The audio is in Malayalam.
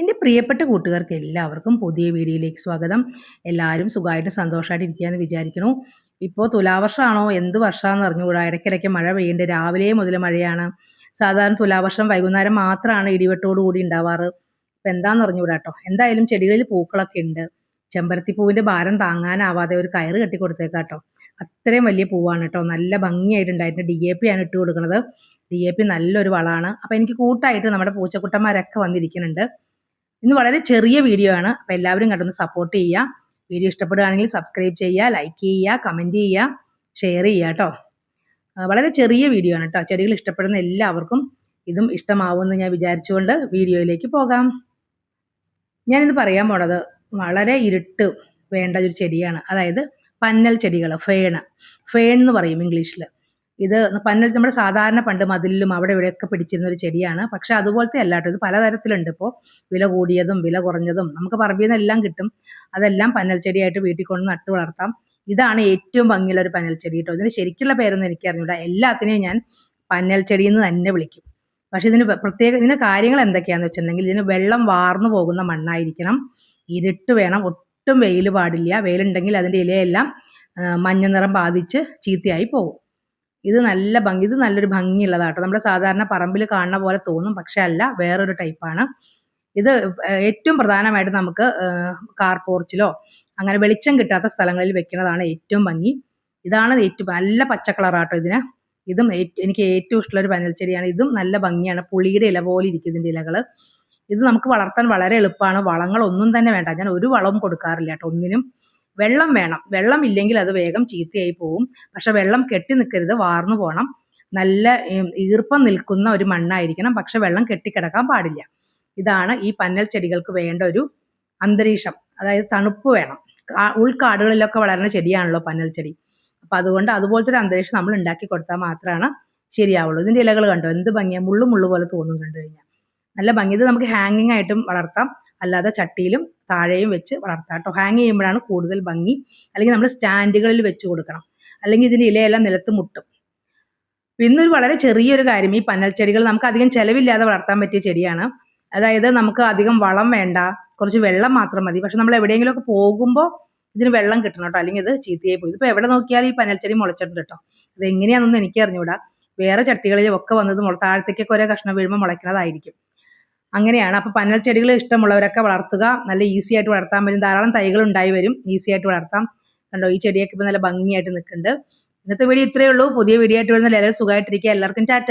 എന്റെ പ്രിയപ്പെട്ട കൂട്ടുകാർക്ക് എല്ലാവർക്കും പുതിയ വീഡിയോയിലേക്ക് സ്വാഗതം. എല്ലാവരും സുഖമായിട്ട് സന്തോഷമായിട്ട് ഇരിക്കുകയെന്ന് വിചാരിക്കുന്നു. ഇപ്പോൾ തുലാവർഷമാണോ? എന്ത് വർഷമാണെന്ന് അറിഞ്ഞുകൂടാ. ഇടയ്ക്കിടയ്ക്ക് മഴ പെയ്യേണ്ട രാവിലെ മുതൽ മഴയാണ്. സാധാരണ തുലാവർഷം വൈകുന്നേരം മാത്രമാണ് ഇടിവെട്ടോടു കൂടി ഉണ്ടാവാറ്. ഇപ്പം എന്താണെന്ന് അറിഞ്ഞുകൂടാ എന്തായാലും ചെടികളിൽ പൂക്കളൊക്കെ ഉണ്ട്. ചെമ്പരത്തിപ്പൂവിന്റെ ഭാരം താങ്ങാനാവാതെ ഒരു കയറ് കെട്ടി കൊടുത്തേക്കാട്ടോ അത്രയും വലിയ പൂവാണ് കേട്ടോ. നല്ല ഭംഗിയായിട്ടുണ്ടായിട്ട് ഡി എ പി ആണ് ഇട്ട് കൊടുക്കുന്നത്. ഡി എ പി നല്ലൊരു വളമാണ്. അപ്പോൾ എനിക്ക് കൂട്ടായിട്ട് നമ്മുടെ പൂച്ചക്കുട്ടന്മാരൊക്കെ വന്നിരിക്കുന്നുണ്ട്. ഇന്ന് വളരെ ചെറിയ വീഡിയോ ആണ്. അപ്പോൾ എല്ലാവരും കണ്ടൊന്ന് സപ്പോർട്ട് ചെയ്യുക. വീഡിയോ ഇഷ്ടപ്പെടുകയാണെങ്കിൽ സബ്സ്ക്രൈബ് ചെയ്യുക ലൈക്ക് ചെയ്യുക കമന്റ് ചെയ്യുക ഷെയർ ചെയ്യുക കേട്ടോ വളരെ ചെറിയ വീഡിയോ ആണ് കേട്ടോ ചെടികൾ ഇഷ്ടപ്പെടുന്ന എല്ലാവർക്കും ഇതും ഇഷ്ടമാവുമെന്ന് ഞാൻ വിചാരിച്ചുകൊണ്ട് വീഡിയോയിലേക്ക് പോകാം. ഞാനിന്ന് പറയാൻ പോണത് വളരെ ഇരുട്ട് വേണ്ട ഒരു ചെടിയാണ്. അതായത് പന്നൽ ചെടികൾ ഫേണ്. ഫേൺ എന്ന് പറയും ഇംഗ്ലീഷിൽ ഇത് പന്നൽ നമ്മുടെ സാധാരണ പണ്ട് മതിലിലും അവിടെ ഇവിടെയൊക്കെ പിടിച്ചിരുന്ന ഒരു ചെടിയാണ്. പക്ഷെ അതുപോലത്തെ അല്ലാട്ടോ ഇത് പലതരത്തിലുണ്ട് ഇപ്പോൾ വില കൂടിയതും വില കുറഞ്ഞതും. നമുക്ക് പറമ്പിൽ നിന്നെല്ലാം കിട്ടും. അതെല്ലാം പന്നൽ ചെടിയായിട്ട് വീട്ടിൽ കൊണ്ട് നട്ടു വളർത്താം. ഇതാണ് ഏറ്റവും ഭംഗിയുള്ള ഒരു പന്നൽ ചെടി കേട്ടോ. ഇതിന് ശരിക്കുള്ള പേരൊന്നും എനിക്ക് എല്ലാത്തിനെയും ഞാൻ പന്നൽ ചെടി എന്ന് തന്നെ വിളിക്കും. പക്ഷെ ഇതിന് പ്രത്യേക ഇതിന് കാര്യങ്ങൾ എന്തൊക്കെയാണെന്ന് വെച്ചിട്ടുണ്ടെങ്കിൽ ഇതിന് വെള്ളം വാർന്നു പോകുന്ന മണ്ണായിരിക്കണം. ഇരുട്ട് വേണം. ഒട്ടും വെയിൽ പാടില്ല. വെയിലുണ്ടെങ്കിൽ അതിന്റെ ഇലയെല്ലാം മഞ്ഞ നിറം ബാധിച്ച് ചീത്തയായി പോകും. ഇത് നല്ല ഭംഗി ഇത് നല്ലൊരു ഭംഗിയുള്ളതാട്ടോ. നമ്മുടെ സാധാരണ പറമ്പിൽ കാണുന്ന പോലെ തോന്നും പക്ഷെ അല്ല വേറൊരു ടൈപ്പാണ്. ഇത് ഏറ്റവും പ്രധാനമായിട്ട് നമുക്ക് കാർ പോർച്ചിലോ അങ്ങനെ വെളിച്ചം കിട്ടാത്ത സ്ഥലങ്ങളിൽ വെക്കുന്നതാണ് ഏറ്റവും ഭംഗി. ഇതാണ് ഏറ്റവും നല്ല പച്ച കളറാട്ടോ ഇതിന്. ഇതും എനിക്ക് ഏറ്റവും ഇഷ്ടമുള്ള ഒരു പനൽച്ചെടിയാണ് ഇതും നല്ല ഭംഗിയാണ്. പുളിയുടെ ഇല പോലെ ഇരിക്കും ഇതിന്റെ ഇലകൾ ഇത് നമുക്ക് വളർത്താൻ വളരെ എളുപ്പമാണ്. വളങ്ങളൊന്നും തന്നെ വേണ്ട. ഞാൻ ഒരു വളവും കൊടുക്കാറില്ല കേട്ടോ ഒന്നിനും. വെള്ളം വേണം. വെള്ളം ഇല്ലെങ്കിൽ അത് വേഗം ചീത്തയായി പോവും. പക്ഷെ വെള്ളം കെട്ടി നിൽക്കരുത് വാർന്നു പോകണം നല്ല ഈർപ്പം നിൽക്കുന്ന ഒരു മണ്ണായിരിക്കണം. പക്ഷെ വെള്ളം കെട്ടിക്കിടക്കാൻ പാടില്ല. ഇതാണ് ഈ പന്നൽ ചെടികൾക്ക് വേണ്ട ഒരു അന്തരീക്ഷം. അതായത് തണുപ്പ് വേണം. ഉൾക്കാടുകളിലൊക്കെ വളരുന്ന ചെടിയാണല്ലോ പന്നൽ ചെടി. അപ്പം അതുകൊണ്ട് അതുപോലത്തെ ഒരു അന്തരീക്ഷം നമ്മൾ ഉണ്ടാക്കി കൊടുത്താൽ മാത്രമാണ് ശരിയാവുള്ളൂ. ഇതിന്റെ ഇലകൾ കണ്ടോ? എന്ത് ഭംഗിയാണ് മുള്ളു മുള്ളു പോലെ തോന്നും കണ്ടു കഴിഞ്ഞാൽ. നല്ല ഭംഗി. ഇത് നമുക്ക് ഹാങ്ങിങ് ആയിട്ടും വളർത്താം. അല്ലാതെ ചട്ടിയിലും താഴെയും വെച്ച് വളർത്താം കേട്ടോ. ഹാങ് ചെയ്യുമ്പോഴാണ് കൂടുതൽ ഭംഗി. അല്ലെങ്കിൽ നമ്മൾ സ്റ്റാൻഡുകളിൽ വെച്ച് കൊടുക്കണം. അല്ലെങ്കിൽ ഇതിന്റെ ഇലയെല്ലാം നിലത്ത് മുട്ടും. പിന്നൊരു വളരെ ചെറിയൊരു കാര്യം. ഈ പന്നൽ ചെടികൾ നമുക്ക് അധികം ചിലവില്ലാതെ വളർത്താൻ പറ്റിയ ചെടിയാണ്. അതായത് നമുക്ക് അധികം വളം വേണ്ട. കുറച്ച് വെള്ളം മാത്രം മതി. പക്ഷെ നമ്മൾ എവിടെയെങ്കിലുമൊക്കെ പോകുമ്പോൾ ഇതിന് വെള്ളം കിട്ടണം കേട്ടോ. അല്ലെങ്കിൽ ഇത് ചീത്തയായി പോയി. ഇതിപ്പോൾ എവിടെ നോക്കിയാലും ഈ പനൽ ചെടി മുളച്ചിട്ടുണ്ട് കേട്ടോ. അത് എങ്ങനെയാണെന്നൊന്നും എനിക്ക് അറിഞ്ഞുകൂടാ വേറെ ചട്ടികളിലൊക്കെ വന്നത് താഴത്തേക്കൊക്കെ ഓരോ കഷ്ണം വീഴുമ്പോൾ മുളയ്ക്കുന്നതായിരിക്കും അങ്ങനെയാണ്. അപ്പോൾ പന്നൽ ചെടികൾ ഇഷ്ടമുള്ളവരൊക്കെ വളർത്തുക. നല്ല ഈസി ആയിട്ട് വളർത്താൻ പറ്റും. ധാരാളം തൈകൾ ഉണ്ടായി വരും. ഈസി ആയിട്ട് വളർത്താം. കണ്ടോ ഈ ചെടിയൊക്കെ ഇപ്പോൾ നല്ല ഭംഗിയായിട്ട് നിൽക്കുന്നുണ്ട്. ഇന്നത്തെ വീഡിയോ ഇത്രയേ ഉള്ളൂ. പുതിയ വീഡിയോ ആയിട്ട് വരുന്ന എല്ലാവരും സുഖമായിട്ടിരിക്കുക. എല്ലാവർക്കും ടാറ്റ.